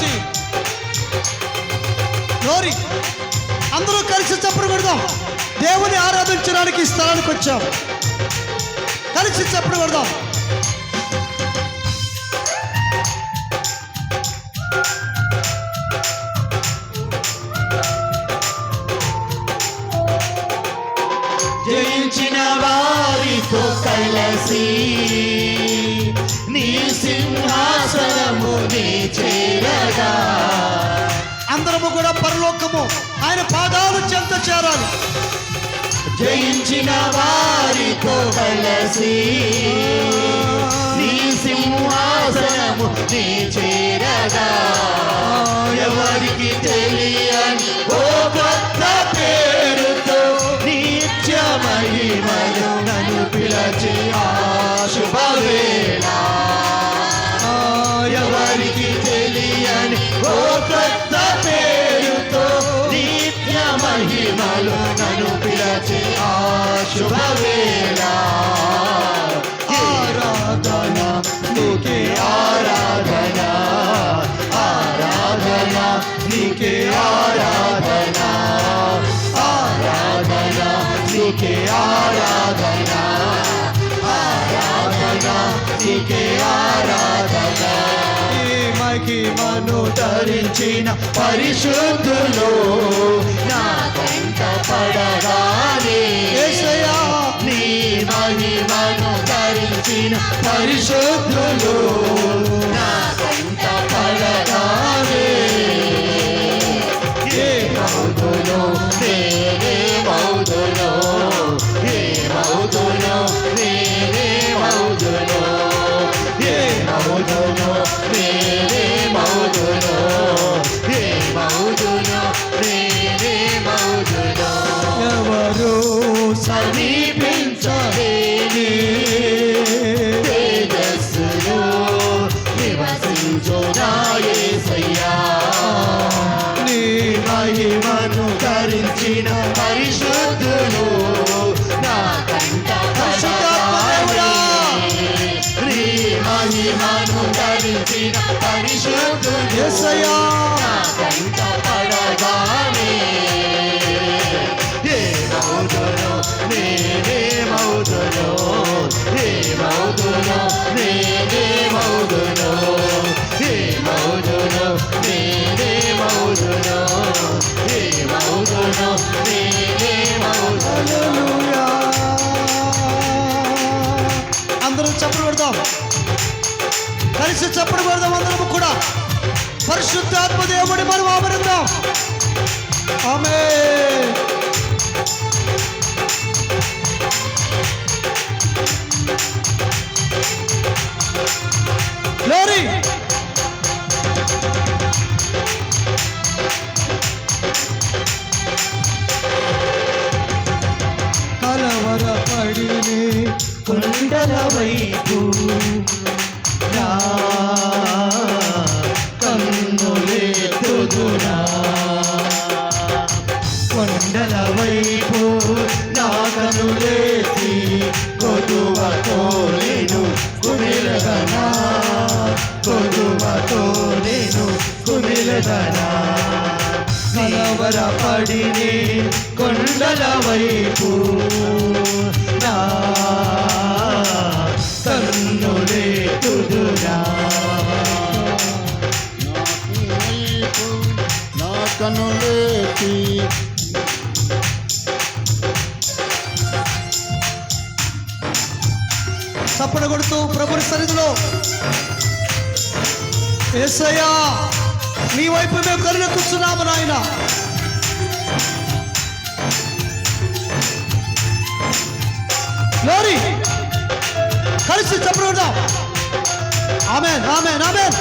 కలిసి గ్లోరీ అందరూ కలిసి చప్పుడు కొడదాం. దేవుని ఆరాధించడానికి స్థలానికి వచ్చాం. కలిసి చప్పుడు కొడదాం. చేరగా అందరము కూడా పరలోకము ఆయన పాదాలు చెంత చేరాలి. జయించిన వారితో కలసి నీ సింహాసనము నీ చేరగా ఎవరికి తెలియని ఓ కొత్త పేరుతో నిత్య మహిమను నన్ను పిలచి Archibald మహిమను ధరించిన పరిశుద్ధులు. నా కంట పడగానే నీ మహిమను ధరించిన పరిశుద్ధులు. నా মৌজুনো প্রেমে মৌজুনো అందరూ మౌదులో నేనే మౌదులో ఏ మౌదులో నేనే మౌదులో ఏ మౌదులో చప్పుడు కొడదాం. కలిసి చప్పుడు పెడదాం అందరం కూడా. పరిశుద్ధాత్మ దేవుడి మనం ఆమరిద్దాం కొండల వైపు నా కనులేసి కొదువతో నేను కుమిలదనా కొదువతో నేను కుమిలదనా కలవరపడిని కొండల వైపు నా. కన్నులే తుదురా నా కనులేటి చప్పడ కొడుతూ ప్రభుని సన్నిధిలో ఏసయ్యా నీ వైపు మేము కరుణెత్తుస్తున్నాము నాయన. లోరీ కలిసి చప్పడ కొడదాం ఆమె ఆమె ఆమెన్.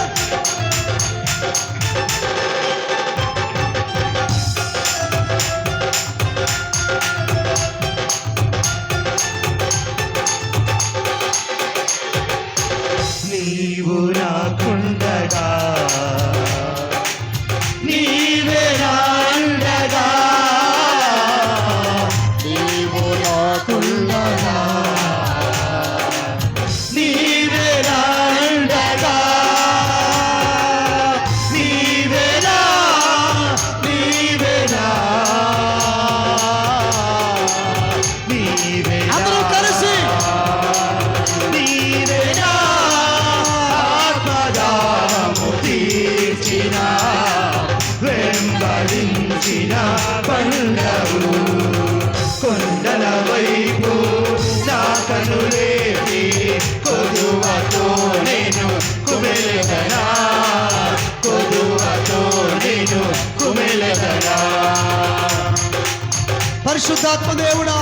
పరిశుద్ధాత్మ దేవుడా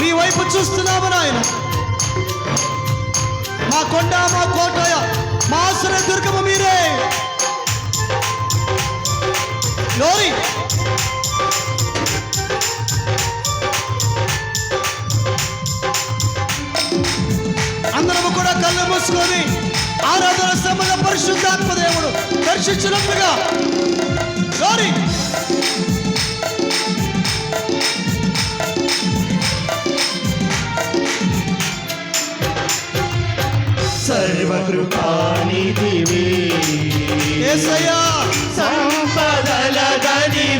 మీ వైపు చూస్తున్నాము నాయన? మా కొండ మా కోటయ మా ఆశ్ర దుర్గము మీరే. లోరి అందరము కూడా కళ్ళు మూసుకొని ఆరాధన సమయ పరిశుద్ధాత్మ దేవుడు దర్శించినట్లుగా. లోరీ సర్వకృపానిధివే. సంపదల గనివే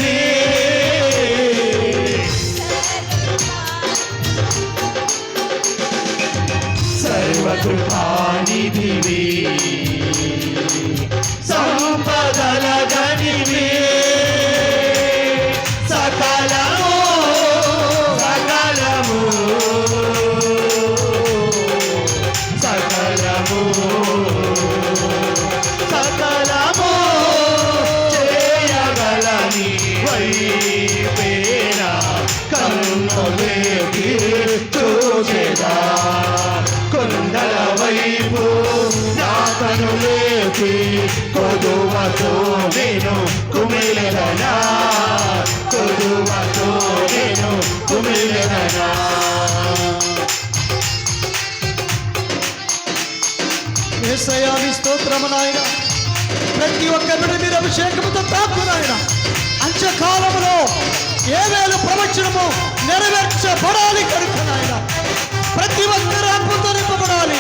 కుమిలెదనా స్తోత్రము నాయన. ప్రతి ఒక్కరిని మీరు అభిషేకముతో తాకు నాయన. అంత్యకాలములో ఏ వేలు ప్రవచనము నెరవేర్చబడాలి కనుక నాయన. ప్రతి ఒక్కరు ఆత్మతో నింపబడాలి.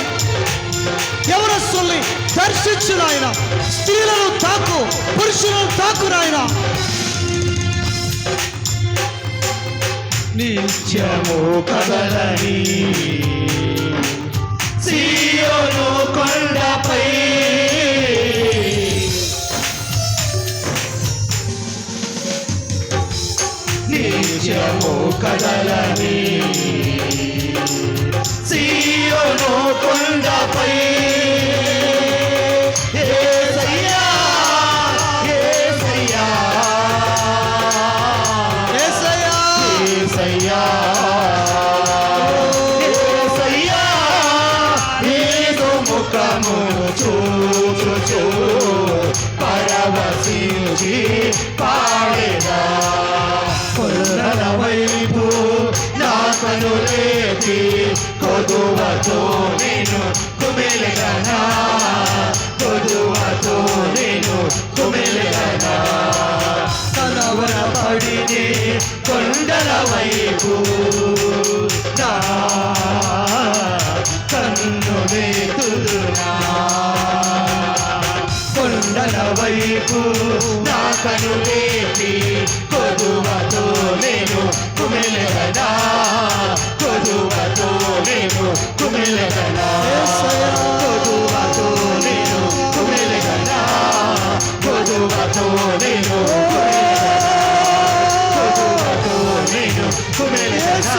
ఎవరస్సుల్ని దర్శించు నాయన. స్త్రీలను తాకు పురుషులను తాకు నాయన. నిత్యము కదలని. సీయోను కొండపై. నిత్యము కదలని. ముఖము చూచుచు పరవశించి పాడేదా కొల్లల వైపు నా కనులేపి కొదువతో నేను కుమిలగనా కొదువతో నేను కుమిలగనా కలవర పడినే కొండల వైపు నా కన్నులే వైపు నా కనులేపి కొదువతో నేను కుమిలగనా కొదువతో నేను యేసయ్యా. కొదువతో నేను కుమిలగనా కొదువతో నేను కొదువతో నేను కుమిలగనా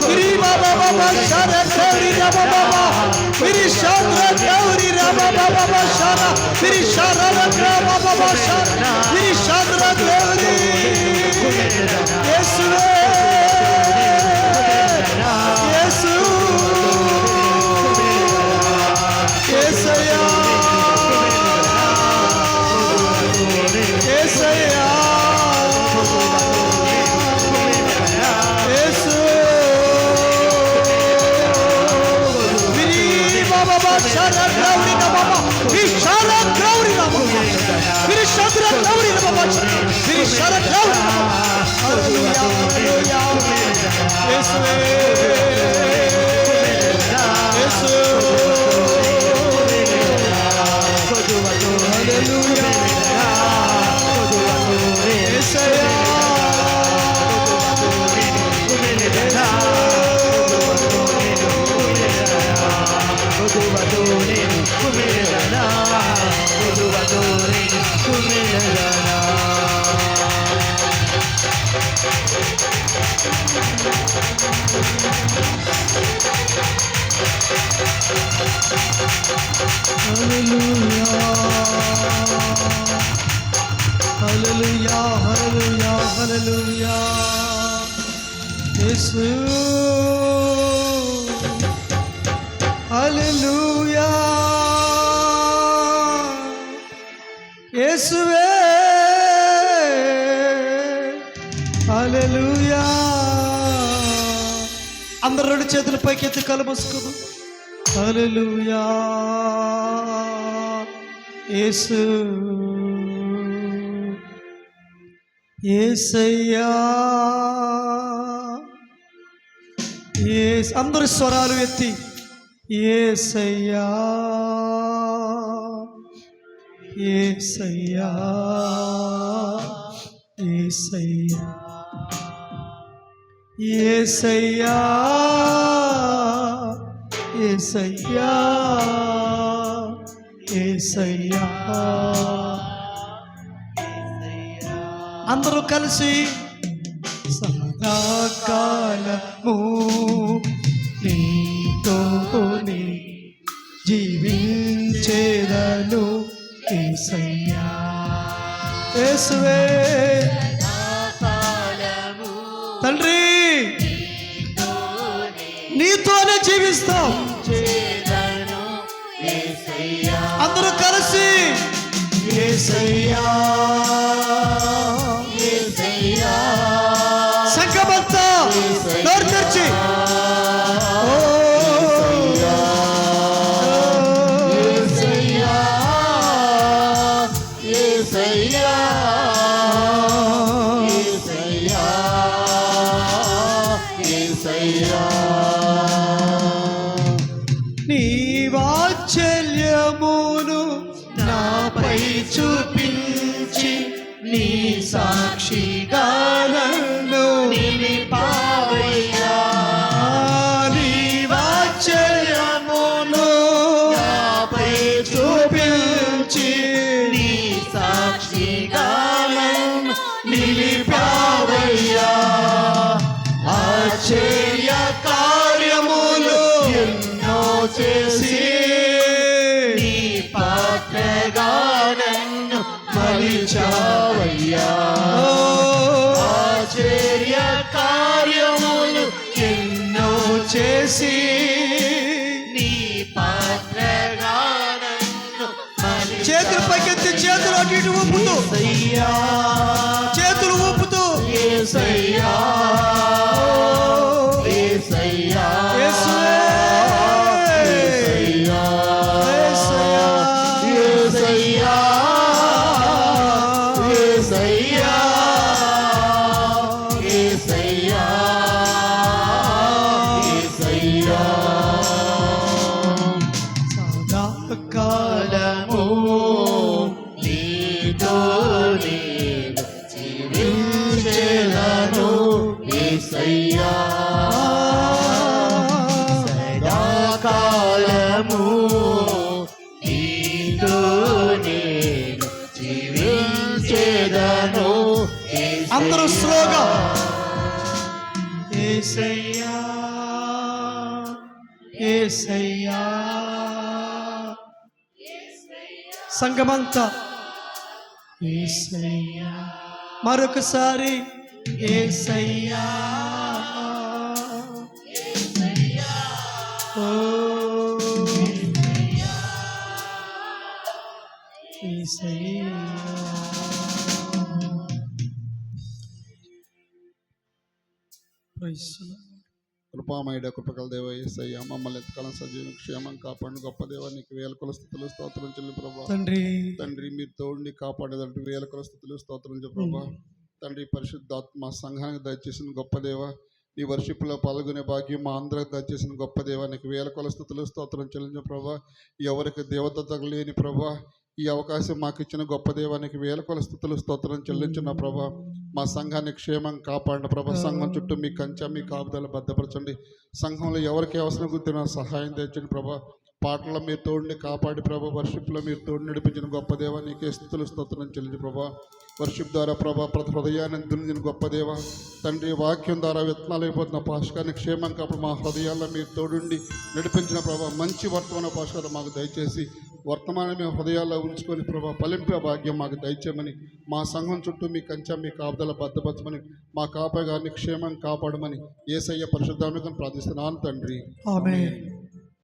Kiri baba baba shara kauri raba baba Kiri shara Pirishadra Gauri Rama Baba Bashara Pirishadra Rama Baba Bashara Pirishadra Gauri Yes, Lord Shara Drauri na Baba. Vishara Drauri na Baba. Virishadra Drauri na Baba. Virishara Drauri. Hallelujah. Hallelujah. Yes, యేసు. హల్లెలూయా. యేసువే. హల్లెలూయా. అందరు రెండు చేతులు పైకెత్తి కలుమసుకోదు హల్లెలూయా. యేసు. ఏసయ్యా ఏ అందరి స్వరాలు ఎత్తి. ఏసయ్యా ఏసయ్యా ఏసయ్యా ఏసయ్యా ఏసయ్యా ఏసయ్యా. అందరూ కలిసి సదాకాలము నీతోని జీవించేదను ఏసయ్యా. యేసువే. తండ్రి నీతోనే జీవిస్తాం. అందరూ కలిసి ఏసయ్యా. ఆశ్చర్య కార్యములు ఎన్నో చేసి నీ పాత్రగా నన్ను మలిచావయ్యా. ఆశ్చర్య కార్యములు ఎన్నో చేసి నీ పాత్రగా నన్ను చేతులు పైకెత్తి చేతులు అటు ఇటు ఊపుతూ. చేతులు ఊపుతూ. ఏసయ్యా. ఏసయ్యా. సంగమంతా ఏసయ్యా. మరొకసారి ఏసయ్యా. ఓ. ఏసయ్యా. కృపామయుడ కృపకల దేవ ఏసయ్య మమ్మల్ని ఎత్తుకాలం సజీవం క్షేమం కాపాడు గొప్ప దేవ నీకు వేల కొల స్థితులు స్తోత్రం చెల్లి ప్రభా. తండ్రి. తండ్రి మీరు తోడిని కాపాడేదంటే వేల కొల స్థితులు స్తోత్రం చెల్లి ప్రభా. తండ్రి పరిశుద్ధాత్మ సంఘానికి దయచేసిన గొప్ప దేవ నీ వర్షిప్లో పాల్గొనే భాగ్యం మా అందరికి దయచేసిన గొప్ప దేవ నీకు వేల కొల స్థితులు స్తోత్రం చెల్లించు ప్రభా. ఎవరికి దేవత లేని ప్రభా ఈ అవకాశం మాకు ఇచ్చిన గొప్ప దేవానికి వేల కొల స్థుతులు స్తోత్రం చెల్లించిన ప్రభా మా సంఘాన్ని క్షేమం కాపాడిన ప్రభా. సంఘం చుట్టూ మీ కంచె మీ కాపుదలు భద్రపరచండి. సంఘంలో ఎవరికి అవసరం గుర్తిన సహాయం తెచ్చండి ప్రభా. పాటల్లో మీరు తోడిని కాపాడి ప్రభా. వర్షిప్లో మీరు తోడు నడిపించిన గొప్ప దేవ నీకే స్థుతులు స్తోత్రం చెల్లించి ప్రభా. వర్షిప్ ద్వారా ప్రభా ప్రతి హృదయాన్ని దున్నిన గొప్ప దేవ. తండ్రి వాక్యం ద్వారా విత్తనాలు అయిపోతున్న పాషకాన్ని క్షేమం కాపాడు. మా హృదయాల్లో మీరు తోడుండి నడిపించిన ప్రభా. మంచి వర్తమాన పాషకాలు మాకు దయచేసి వర్తమానం మేము హృదయాల్లో ఉంచుకొని ప్రభా ఫలింపే భాగ్యం మాకు దయచేయమని మా సంఘం చుట్టూ మీ కంచె మీ కాపుదల భద్రపరచమని మా కాపా గారిని క్షేమం కాపాడమని ఏసయ్య పరిశుద్ధామికను ప్రార్థిస్తున్నాను తండ్రి. ఆమె